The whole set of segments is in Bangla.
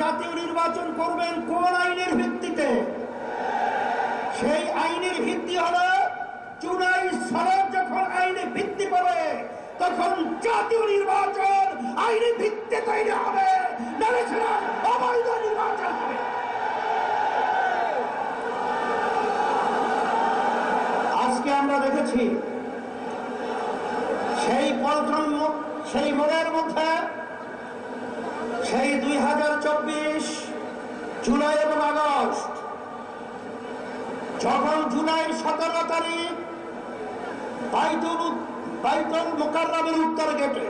জাতীয় নির্বাচন করবেন কোন আইনের ভিত্তিতে? সেই আইনের ভিত্তি হলো, চুনাই সড়ক যখন আইনে ভিত্তি পাবে তখন জাতীয় নির্বাচন আইনি ভিত্তি তৈরি হবে। অবৈধ নির্বাচন হবে। আজকে আমরা দেখেছি, সেই পল্টন সেই মোড়ের মধ্যে, সেই দুই হাজার চব্বিশ জুলাই এবং আগস্ট। যখন জুলাই সতেরো তারিখ বাইতুল উত্তর গেটে।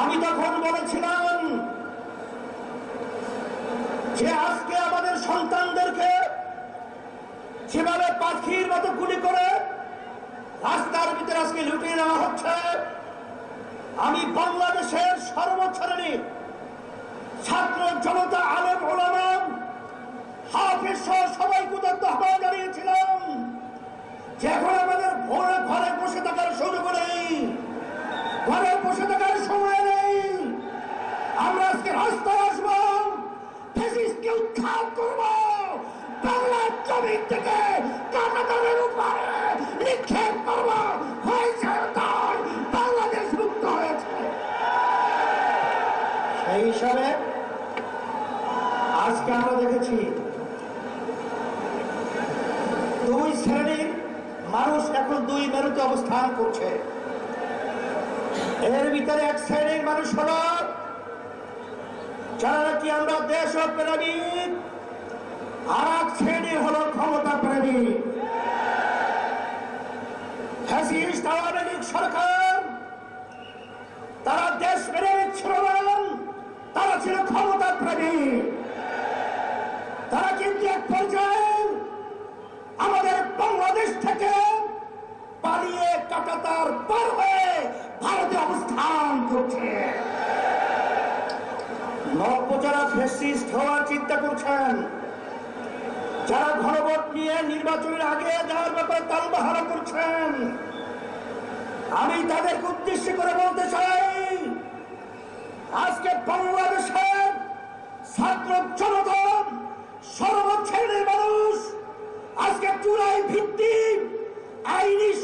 আমি তখন বলেছিলাম যে আজকে আমাদের সন্তানদেরকে যেভাবে পাখির মতো গুলি করে রাস্তার ভিতরে আজকে লুটিয়ে নেওয়া হচ্ছে, আমি বাংলাদেশের সর্বশ্রেণীর ছাত্র জনতা, আলেম ওলামাম হাফিজ সহ সবাইকে উদাত্ত আহ্বান জানিয়েছিলাম যে এখন আমাদের ভোরে ঘরে বসে থাকার সুযোগ নেই। ঘরে বসে থাকার সময় নেই। আমরা আজকে রাস্তায় আসব, ফেসিসকে উৎখাত করব, বাংলার জমিন থেকে কাটাতারের উপরে নিক্ষেপ করব। সেই হিসাবে আজকে আমরা দেখেছি দুই শ্রেণির মানুষ এখন দুই মেরুতে অবস্থান করছে। এর ভিতরে এক শ্রেণির মানুষ হল যারা নাকি আমরা দেশ প্রেমিক, আর এক শ্রেণি হল ক্ষমতা আওয়ামী লীগ সরকার। ছিল ক্ষমতা প্রেমিক তারা কিন্তু এক পর্যায়ে আমাদের বাংলাদেশ থেকে পালিয়ে কাটাতার পার হয়ে ভারতে অবস্থান করছে। নব্য ফেসিস্ট হওয়ার চিন্তা করছেন। যারা ঘনভোট নিয়ে নির্বাচনের আগে যাওয়ার ব্যাপারে তালবাহারা করছেন, আমি তাদেরকে উদ্দেশ্য করে বলতে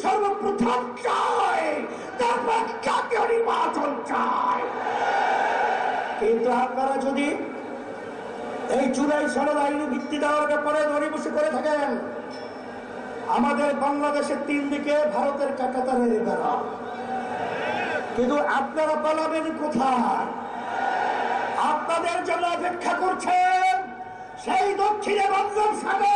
সর্বপ্রথম চায় তারপর জাতীয় নির্বাচন চায় কিন্তু আপনারা যদি এই চূড়াই সরল আইনি ভিত্তি দেওয়ার ব্যাপারে করে থাকেন, আমাদের বাংলাদেশের তিন দিকে ভারতের কাকাতারের কিন্তু আপনারা পালাবেন কোথায়? আপনাদের জন্য অপেক্ষা করছেন সেই দক্ষিণে বঙ্গোপসাগর।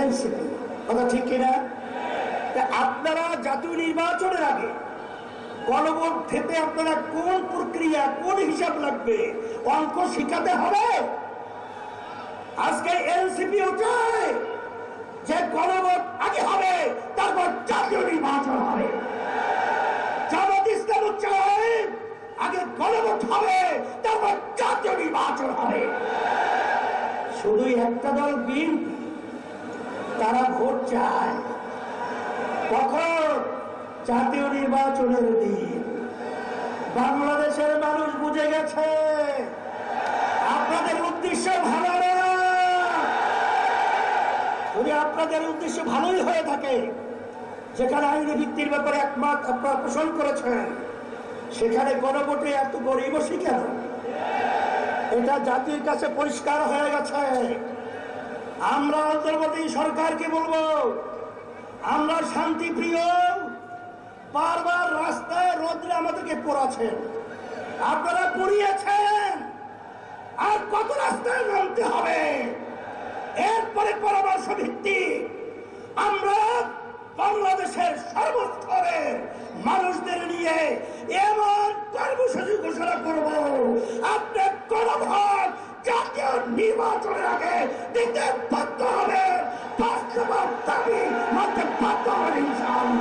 এনসিপি কথা ঠিক কিনা? আপনারা জাতীয় নির্বাচনের আগে গণভোট থেকে আপনারা কোন প্রক্রিয়া, কোন হিসাব লাগবে? অঙ্ক শিখাতে হবে? আজকে এনসিপি চায় যে গণভোট আগে হবে, তারপর জাতীয় নির্বাচন হবে। জামাত চায় আগে গণভোট হবে, তারপর জাতীয় নির্বাচন হবে। শুধুই একটা দল বিএনপি তারা ভোট চায়। কখন? জাতীয় নির্বাচনের দিন। বাংলাদেশের মানুষ বুঝে গেছে, আপনাদের উদ্দেশ্য ভালো যদি আপনাদের উদ্দেশ্য ভালোই হয়ে থাকে, যেখানে আইনি ভিত্তির ব্যাপারে একমত আপনারা পোষণ করেছেন, সেখানে গণভোটে এত গরিবসী কেন এটা জাতির কাছে পরিষ্কার হয়ে গেছে। আমরা অন্তর্বর্তী সরকারকে বলব, আমরা শান্তি প্রিয় বারবার রাস্তায় রোদ্রে আমাদেরকে পড়াছেন আপনারা পুড়িয়েছেন, আর কত রাস্তায় নামতে হবে? এরপরে পরামর্শ ভিত্তি, আমরা বাংলাদেশের সর্বস্তরের মানুষদের নিয়ে এমন কর্মসূচি ঘোষণা করব। আপনার কোন ভোট তাদেরকে নির্বাচনের আগে দিতে বাধ্য হবে বাস্তব দাবি মানতে বাধ্য হবে ইনশাআল্লাহ।